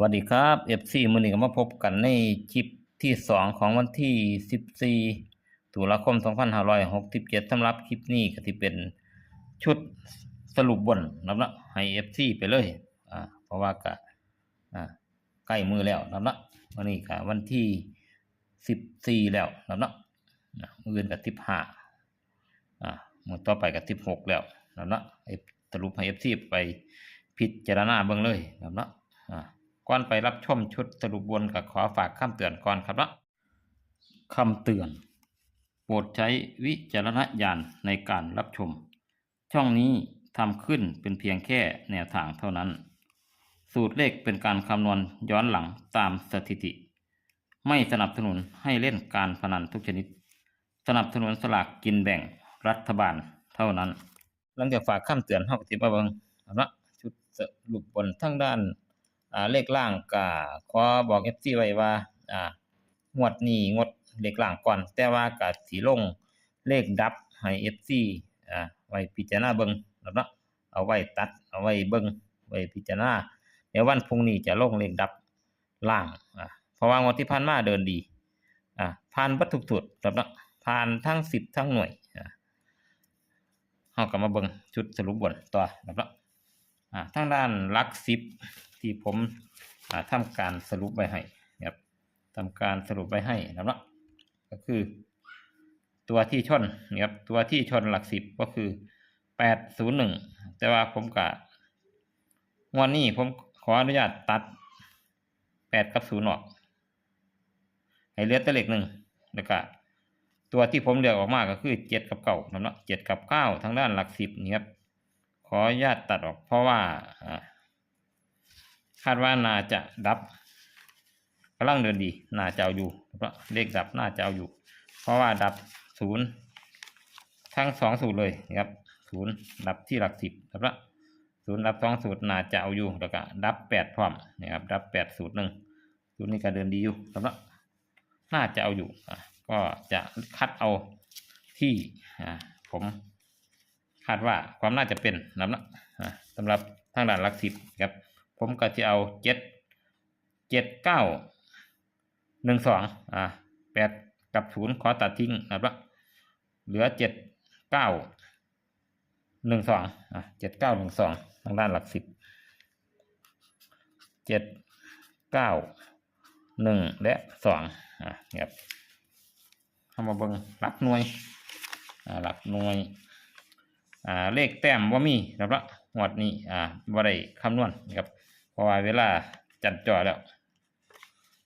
วัสดีครับ FC มือนี้ก็มาพบกันในคลิปที่ 2 ของวันที่ 14 ตุลาคม 2567สำหรับคลิปนี้ก็สิเป็นชุดสรุปบนนะครับเนะให้ FC ไปเลยอ่าเพราะว่าก็อ่าใกล้มือแล้วนะครับเนะวันนี้ก็วันที่ 14 แล้วนะครับเนะอ่ามื้ออื่นก็15อ่ามื้อต่อไปก็16 แล้วนะครับเนะสรุปให้ FC ไปพิจารณาเบิ่งเลยนะครับเนะอ่า ก่อนไปรับชมชุดสรุปบนก็ขอฝากคำเตือนก่อนครับละคำเตือน โปรดใช้วิจารณญาณในการรับชม ช่องนี้ทำขึ้นเป็นเพียงแค่แนวทางเท่านั้น สูตรเลขเป็นการคำนวณย้อนหลังตามสถิติ ไม่สนับสนุนให้เล่นการพนันทุกชนิด สนับสนุนสลากกินแบ่งรัฐบาลเท่านั้น หลังจากฝากคำเตือนเฮาก็สิมาเบิ่งเอาละชุดสรุปบนทั้งด้าน อ่าเลขล่างก็ขอบอก FC ไว้ว่าอ่างวดนี้งดเลขล่างก่อน แต่ว่าก็สิลงเลขดับให้ FC อ่าไว้พิจารณาเบิ่งแล้วเนาะเอาไว้ตัดเอาไว้เบิ่งไว้พิจารณาเดี๋ยววันพรุ่งนี้จะลงเลขดับล่างอ่าเพราะว่างวดที่ผ่านมาเดินดีอ่าผ่านบัดทุกจุดครับเนาะผ่านทั้ง10ทั้งหน่วยอ่าเฮาก็มาเบิ่งชุดสรุปบนต่อครับเนาะอ่าทางด้านลัก10 ที่ผมอ่าทำการสรุปไว้ให้นะครับทำการสรุปไว้ให้นะครับก็คือ ตัวที่ชนนะครับตัวที่ชนหลักสิบก็คือแปดศูนย์หนึ่งแต่ว่าผมกะวันนี้ผมขออนุญาตตัดแปดกับศูนย์ออก ให้เหลือแต่เลขหนึ่งแล้วก็ตัวที่ผมเลือกออกมาก็คือเจ็ดกับเก้านะเนาะเจ็ดกับเก้าทางด้านหลักสิบนี่ครับขออนุญาตตัดออกเพราะว่าอ่า คาดว่าน่าจะดับกำลังเดินดีน่าจะเอาอยู่เพราะเลขดับน่าจะเอาอยู่ เพราะว่าดับศูนย์ทั้งสองสูตรเลยนะครับศูนย์ดับที่หลักสิบครับศูนย์ดับสองสูตรน่าจะเอาอยู่แล้วก็ดับแปดพร้อมนะครับดับแปดสูตรหนึ่งสูตรนี้ก็เดินดีอยู่ครับน่าจะเอาอยู่ก็จะคัดเอาที่ผมคาดว่าความน่าจะเป็นนะครับสำหรับทางด้านหลักสิบครับ ผมก็จะเอาเจ็ดเจ็ดเก้าหนึ่งสองอ่าแปดกับศูนย์ขอตัดทิ้งนะครับเหลือเจ็ดเก้าหนึ่งสองอ่าเจ็ดเก้าหนึ่งสองทางด้านหลักสิบเจ็ดเก้าหนึ่งและสองอ่าครับเข้ามาเบิ่งหลักหน่วยอ่าหลักหน่วยอ่าเลขแต้มว่ามีนะครับงวดนี้อ่าบ่ได้คำนวณนะครับ เพราะว่าเวลาจัดจ่อแล้ว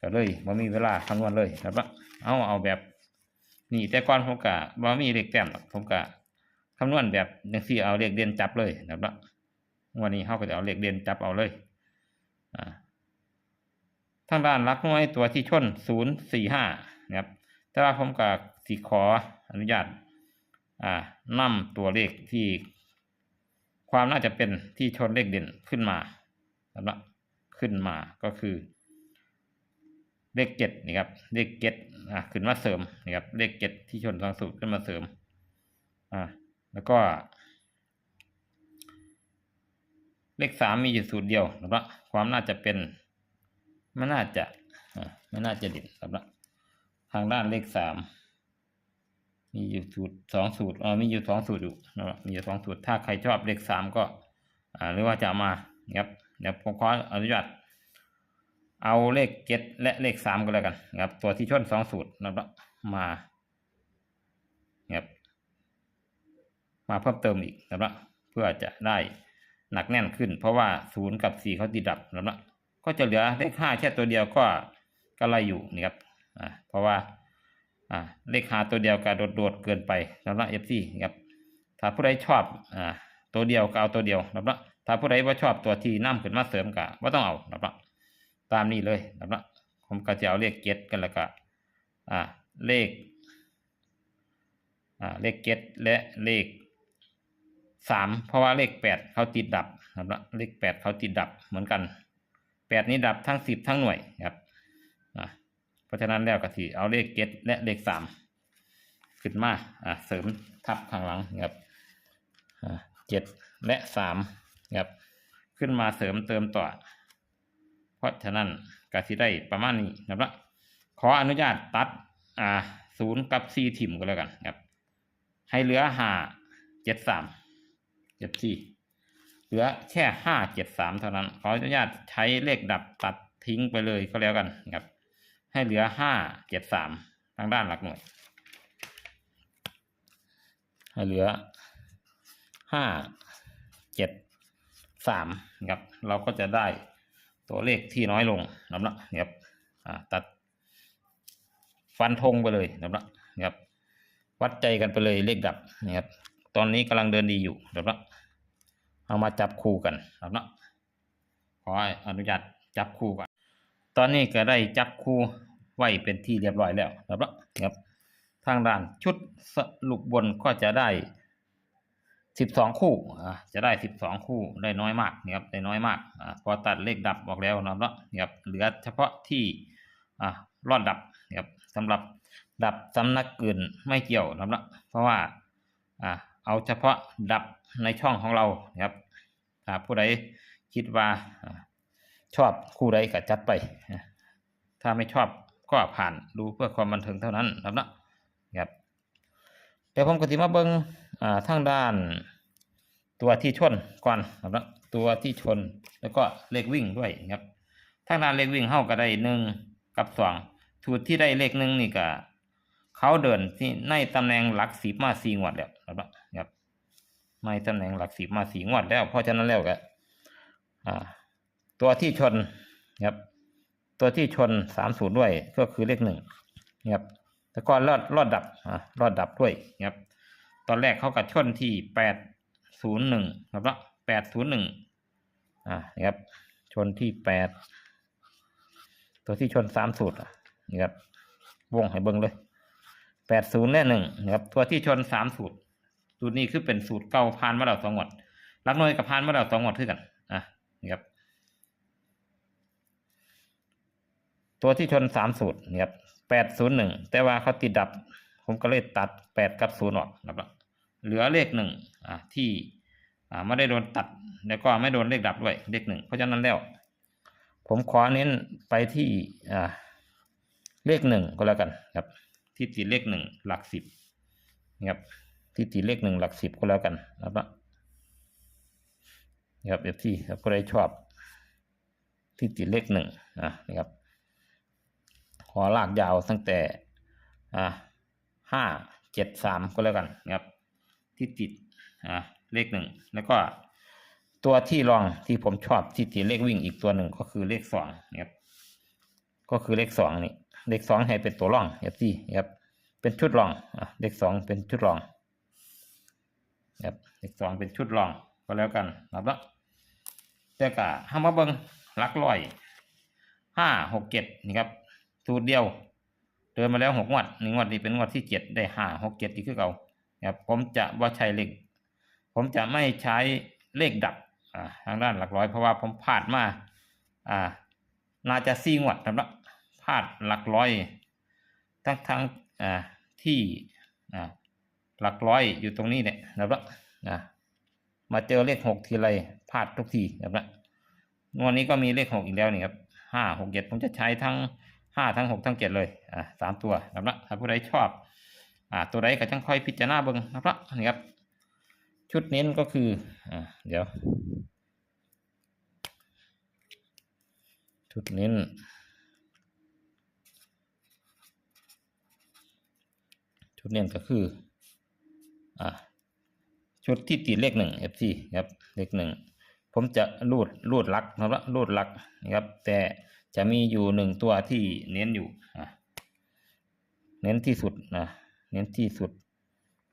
ก็เลยบ่มีเวลาคำนวณเลยนะครับเอาเอาแบบนี่แต่ก่อนผมกะบ่มีเลขแต้มหรอกผมกะคำนวณแบบจังซี่เอาเลขเด่นจับเลยนะครับวันนี้เฮาก็จะเอาเลขเด่นจับเอาเลยอ่าทางด้านหลักน่วยตัวที่ชน045นะครับแต่ว่าผมก็สิขออนุญาตอ่านำตัวเลขที่ความน่าจะเป็นที่ชนเลขเด่นขึ้นมา สำหรับขึ้นมาก็คือ เลขเจ็ดนี่ครับเลขเจ็ดอ่าขึ้นมาเสริมนี่ครับเลขเจ็ดที่ชนสองสูตรขึ้นมาเสริมอ่าแล้วก็เลขสามมีอยู่สูตรเดียวนะครับความน่าจะเป็นไม่น่าจะไม่น่าจะเด่นครับทางด้านเลขสามมีอยู่สูตรสองสูตรเออมีอยู่สองสูตรอยู่นะครับมีอยู่สองสูตร ถ้าใครชอบเลขสามก็ อ่าหรือว่าจะมานะครับ เดี๋ยวผมขออนุญาตเอาเลขเจ็ดและเลขสามก็แล้วกันนะครับ ตัวที่ชนสองสูตรนะครับมาครับมาเพิ่มเติมอีกนะครับเพื่อจะได้หนักแน่นขึ้น เพราะว่าศูนย์กับสี่เขาติดดับนะครับก็จะเหลือเลขห้าแค่ตัวเดียวก็ก็ไรอยู่นะครับอ่าเพราะว่าอ่าเลขหาตัวเดียวก็โดดๆเกินไปสำหรับเอฟซีครับถ้าผู้ใดชอบอ่าตัวเดียวก็เอาตัวเดียวนะครับ ถ้าผู้ใดว่าชอบตัวที่นํขึ้นมาเสริมก็ว่าต้องเอานะครับตามนี้เลยนะครับผมก็จะเอาเลขเจ็ดกันล้วก็อ่าเลขอ่าเลขเจ็ดและเลขสามเพราะว่าเลขแปดเขาติดดับนะครับเลขแปดเขาติดดับเหมือนกันแปดนี้ดับทั้งสิบทั้งหน่วยครับอ่าเพราะฉะนั้นแล้วก็สิเอาเลขเจ็ดและเลขสามขึ้นมาอ่าเสริมทับข้างหลังครับอ่าเจ็ดและสาม ครับ ขึ้นมาเสริมเติมต่อ เพราะฉะนั้นกสิได้ประมาณนี้นะครับขออนุญาตตัดอ่าศูนย์กับสี่ถิ่มก็แล้วกันครับ ให้เหลือห้าเจ็ดสามเจ็ดสี่เหลือแค่ห้าเจ็ดสามเท่านั้น ขออนุญาตใช้เลขดับตัดทิ้งไปเลยก็แล้วกันครับ ให้เหลือห้าเจ็ดสามทางด้านหลักหน่วย ให้เหลือห้าเจ็ด สามครับ เราก็จะได้ตัวเลขที่น้อยลงนะครับนะครับตัดฟันธงไปเลยนะครับนะครับ วัดใจกันไปเลยเลขดับนะครับ ตอนนี้กำลังเดินดีอยู่นะครับเอามาจับคู่กันนะครับขออนุญาตจับคู่กันตอนนี้ก็ได้จับคู่ไว้เป็นที่เรียบร้อยแล้วนะครับนะครับทางด้านชุดสรุปบนก็จะได้ สิบสองคู่อ่าจะได้สิบสองคู่ได้น้อยมากนะครับได้น้อยมากอ่าพอตัดเลขดับออกแล้วนะครับนะครับเหลือเฉพาะที่อ่ารอดดับนะครับสำหรับดับสำนักอื่นไม่เกี่ยวนะครับเพราะว่าอ่าเอาเฉพาะดับในช่องของเรานะครับถ้าผู้ใดคิดว่าอชอบคู่ใดก็จัดไป ถ้าไม่ชอบก็ผ่านดูเพื่อความบันเทิงเท่านั้นนะครับนะครับเดี๋ยวผมก็จะมาเบิงอ่า ทางด้านตัวที่ชนก่อนนะครับตัวที่ชนแล้วก็เลขวิ่งด้วยนะครับทางด้านเลขวิ่งเข้าก็ได้หนึ่งกับสองสูตรที่ได้เลขหนึ่งนี่ก็เขาเดินที่ในตำแหน่งหลักสิบมาสี่งวดแล้วนะครับครับในตำแหน่งหลักสิบมาสี่งวดแล้ว เพราะฉะนั้นแล้วก็อ่าตัวที่ชนนะครับตัวที่ชนสามสูตรด้วยก็คือเลขหนึ่งนะครับแล้วก็รอดรอดดับอ่ารอดดับด้วยนะครับ ตอนแรกเขากัดชนที่แปดศูนย์หนึ่งครับละแปดศูนย์หนึ่งอ่านี่ครับ ชนที่แปดตัวที่ชนสามสูตรอะนี่ครับวงให้เบิ้งเลยแปดศูนย์และหนึ่งนะครับ ตัวที่ชนสามสูตร สูตรนี้คือเป็นสูตรเก่าพานมาแล้วสองงดลักน้อยกับพานมาแล้วสองงวดคือกันอะนี่ครับ ตัวที่ชนสามสูตรนี่ครับแปดศูนย์หนึ่งแต่ว่าเขาติดดับ ผมก็เลยตัดแปดกับศูนย์ออกนะครับ เหลือเลขหนึ่งที่ไม่ได้โดนตัด แล้วก็ไม่โดนเลขดับด้วยเลขหนึ่งเพราะฉะนั้นแล้ว ผมขอเน้นไปที่เลขหนึ่งก็แล้วกันครับที่ติดเลขหนึ่งหลักสิบนะครับที่ติดเลขหนึ่งหลักสิบก็แล้วกันนะครับนะครับเอฟที่ครับก็ได้ชอบที่ติดเลขหนึ่งอะนะครับขอลากยาวตั้งแต่อ่าห้าเจ็ดสามก็แล้วกันนะครับ ที่ติดอ่าเลขหนึ่งแล้วก็ตัวที่รองที่ผมชอบที่ติดเลขวิ่งอีกตัวหนึ่งก็คือเลขสองนะครับก็คือเลขสองนี่เลขสองให้เป็นตัวรองเอฟซีนะครับเป็นชุดรองอะเลขสองเป็นชุดรองนะครับเลขสองเป็นชุดรองก็แล้วกันนะครับแต่ก็ห้ามาเบิงลักร้อยห้าหกเจ็ดนี่ครับสูตรเดียวเดินมาแล้วหกงวดหนึ่งงวดนี้เป็นงวดที่เจ็ดได้ห้าหกเจ็ดที่คือเก่า ครับผมจะว่าใช้เลขผมจะไม่ใช้เลขดับอ่าทางด้านหลักร้อย เพราะว่าผมพลาดมาอ่าน่าจะซีงวดนะครับพลาดหลักร้อย ทั้งทั้งอ่าที่อ่าหลักร้อยอยู่ตรงนี้เนี่ยนะครับอ่ามาเจอเลขหกทีไรพลาดทุกทีนะครับงวดนี้ก็มีเลขหกอีกแล้วนี่ครับห้าหกเจ็ดผมจะใช้ทั้งห้าทั้งหกทั้งเจ็ดเลยอ่าสามตัวนะครับถ้าผู้ใดชอบ อ่าตัวใดก็จังค่อยพิจารณาเบิ่งนะครับนี่ครับ ชุดเน้นก็คืออ่าเดี๋ยว ชุดเน้นชุดเน้นก็คืออ่าชุดที่ติดเลขหนึ่ง FC ครับเลขหนึ่งผมจะรูดรูดลักนะครับรูดลักนะครับ แต่จะมีอยู่หนึ่งตัวที่เน้นอยู่เน้นที่สุดนะ เน้นที่สุด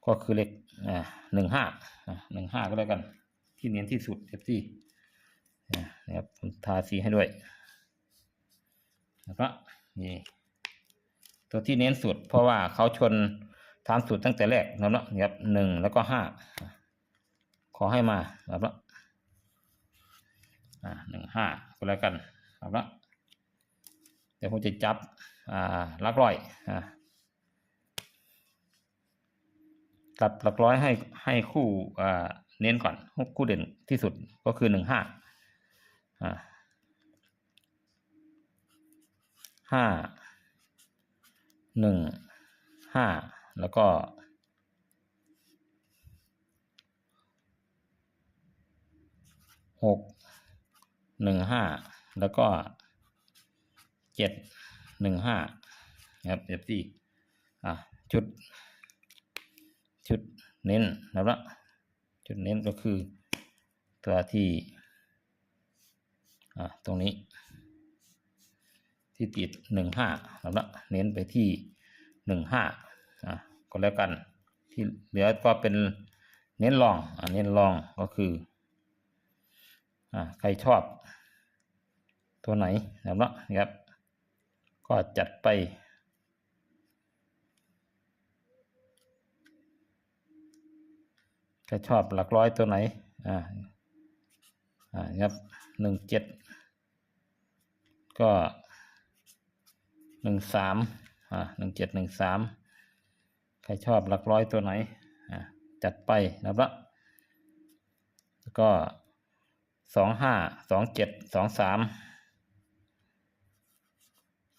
ก็คือเลขอ่าหนึ่งห้าหนึ่งห้าก็แล้วกัน ที่เน้นที่สุดเอฟซีนะครับผมทาสีให้ด้วยแล้วก็นี่ตัวที่เน้นสุด เพราะว่าเขาชนทำสุดตั้งแต่แรกนะครับนะหนึ่งแล้วก็ห้าขอให้มานะครับอ่าหนึ่งห้าก็แล้วกันนะครับเดี๋ยวผมจะจับอ่าลักร้อยอ่า ตัดหลักร้อยให้ให้คู่อ่าเน้นก่อนคู่เด่นที่สุดก็คือหนึ่งห้าอ่าห้าหนึ่งห้าแล้วก็หกหนึ่งห้าแล้วก็เจ็ดหนึ่งห้าครับเอฟซีอะชุด ชุดเน้นนะครับละจุดเน้นก็คือตัวที่อะตรงนี้ ที่ติดหนึ่งห้าแล้วละเน้นไปที่หนึ่งห้าอะก็แล้วกันที่เหลือก็เป็นเน้นรองอะเน้นรองก็คืออะใครชอบตัวไหนนะครับเนาะนะครับก็จัดไป ถ้าชอบหลักร้อยตัวไหน อ่า อ่าครับหนึ่งเจ็ดก็หนึ่งสามอ่าหนึ่งเจ็ดหนึ่งสามใครชอบหลักร้อยตัวไหน อ่า จัดไปนะครับละแล้วก็สองห้าสองเจ็ดสองสาม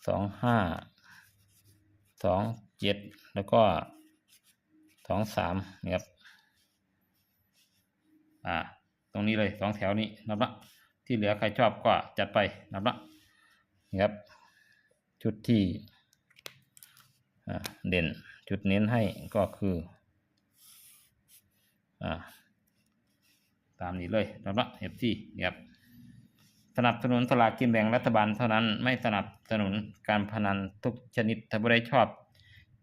สองห้าสองเจ็ดแล้วก็สองสามนะครับ อ่า ตรงนี้เลยสองแถวนี้นับละที่เหลือใครชอบก็จัดไปนับละนี่ครับ ชุดที่อ่าเด่นจุดเน้นให้ก็คืออ่าตามนี้เลยนับละเอฟที่นี่ครับสนับสนุนสลากกินแบ่งรัฐบาลเท่านั้นไม่สนับสนุนการพนันทุกชนิดถ้าผู้ใดชอบ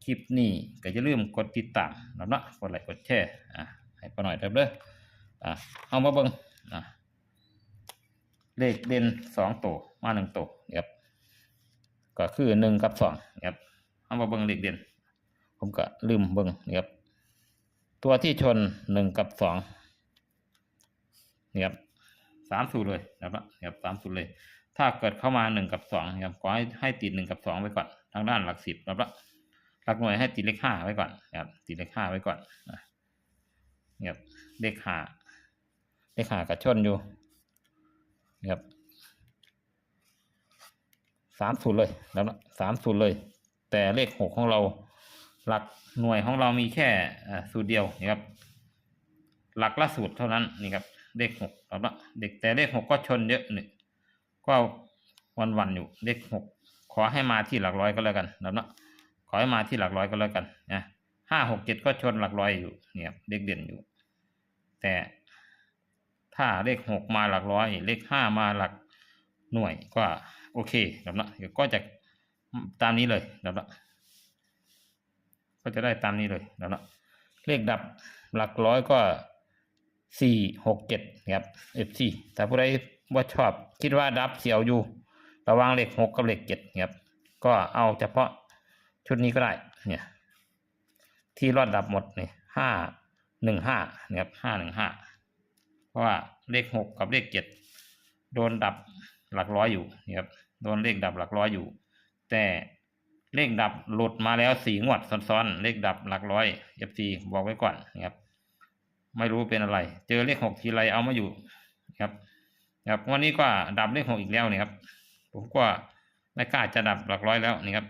คลิปนี้ก็อย่าลืมกดติดตามนับละกดไลค์กดแชร์อ่าให้ปาหน่อยเด้อเด้อ อะเอามาเบิ่งอะเลขเด่นสองตัวมาหนึ่งตัวครับก็คือหนึ่งกับสองครับเอามาเบิ่งเลขเด่น ผมก็ลืมเบิ่งครับตัวที่ชนหนึ่งกับสองนี่ครับสามสูตรเลยนะครับครับสามสูตรเลย ถ้าเกิดเข้ามาหนึ่งกับสองครับขอให้ให้ติดหนึ่งกับสองไว้ก่อน ทางด้านหลักสิบนะครับหลักหน่วยให้ติดเลขห้าไว้ก่อนครับติดเลขห้าไว้ก่อนอะนี่ครับเลขห้า เลขากระชนอยู่นะครับสามศูนย์เลยแล้วนะสามศูนย์เลย แต่เลขหกของเรา หลักหน่วยของเรามีแค่สูตรเดียวนะครับ หลักละสูตรเท่านั้นนี่ครับเลขหกแล้วนะเด็กแต่เลขหกก็ชนเยอะนี่ก็วันวันอยู่เลขหกขอให้มาที่หลักร้อยก็แล้วกันแล้วนะขอให้มาที่หลักร้อยก็แล้วกันนะห้าหกเจ็ดก็ชนหลักร้อยอยู่เนี่ยครับเลขเด่นอยู่ แต่ ถ้าเลขหกมาหลักร้อย เลขห้ามาหลักหน่วยก็โอเคครับนะก็จะตามนี้เลยครับนะก็จะได้ตามนี้เลยครับนะเลขดับหลักร้อยก็สี่หกเจ็ดครับเอฟซีแต่ผู้ใดว่าชอบคิดว่าดับเสียวอยู่ ระว่างเลขหกกับเลขเจ็ดครับก็เอาเฉพาะชุดนี้ก็ได้เนี่ยที่รอดดับหมดนี่ห้าหนึ่งห้านะครับห้าหนึ่งห้า เพราะว่าเลขหกกับเลขเจ็ดโดนดับหลักร้อยอยู่นะครับโดนเลขดับหลักร้อยอยู่ แต่เลขดับหลุดมาแล้วสี่งวดซ้อนๆเลขดับหลักร้อยเอฟซีบอกไว้ก่อนนะครับ ไม่รู้เป็นอะไร เจอเลขหกทีไรเอามาอยู่นะครับนะครับวันนี้ก็ดับเลขหกอีกแล้วนะครับ ผมก็ไม่กล้าจะดับหลักร้อยแล้วนี่ครับ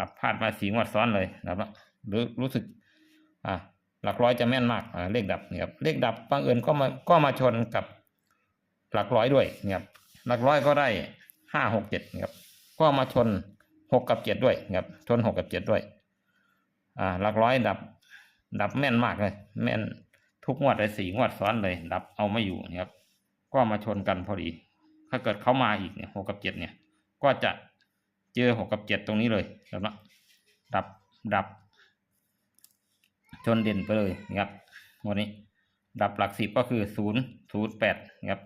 ดับพลาดมาสีงวดซ้อนเลยนะครับหรือรู้สึก อ่า หลักร้อยจะแม่นมากอ่าเลขดับนี่ยครับเลขดับบังเอิญก็มาก็มาชนกับหลักร้อยด้วยนี่ยครับหลักร้อยก็ได้ห้าหกเจ็ดนี่ยครับก็มาชนหกกับเจ็ดด้วยนี่ยครับชนหกกับเจ็ดด้วยอ่าหลักร้อยดับ ดับแม่นมากเลย แม่นทุกงวดเลยสี่งวดซ้อนเลย ดับเอาไม่อยู่นี่ยครับ ก็มาชนกันพอดี ถ้าเกิดเขามาอีกเนี่ยหกกับเจ็ดเนี่ย ก็จะเจอหกกับเจ็ดตรงนี้เลยครับเนาะดับดับ ชนเด่นไปเลยนะครับวันนี้ ดับหลักสิบก็คือศูนย์ศูนย์แปดนะครับ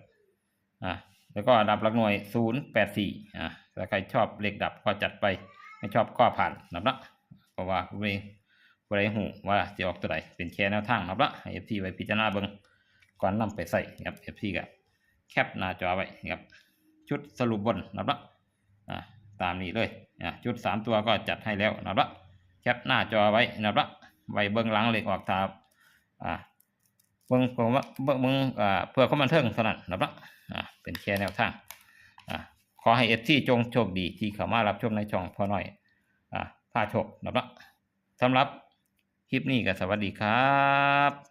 อ่าแล้วก็ดับหลักหน่วยศูนย์แปดสี่อ่าถ้าใครชอบเลขดับก็จัดไป ไม่ชอบก็ผ่านนับละเพราะว่าผู้ใดผู้หูว่าจะออกตัวไหนเป็นแค่แนวทางนับละเอฟซีไว้พิจารณาเบิ่งก่อนนำไปใส่นะครับเอฟซีก็แคปหน้าจอไว้นะครับชุดสรุปบนนับละอ่าตามนี้เลยอ่าชุดสามตัวก็จัดให้แล้วนับละแคปหน้าจอไว้นับละ ไว้เบื้องหลังเหล็กออกตาอ่าเบื้องผมว่าเบื้องเบื้องอ่าเพื่อเขามบันเทิงสนั่นนะครับอ่าเป็นแค่แนวทางอ่าขอให้เอฟซีจงโชคดีที่เขามารับชมในช่องพอหน่อยอ่าพาโชคนะครับสำหรับคลิปนี้ก็สวัสดีครับ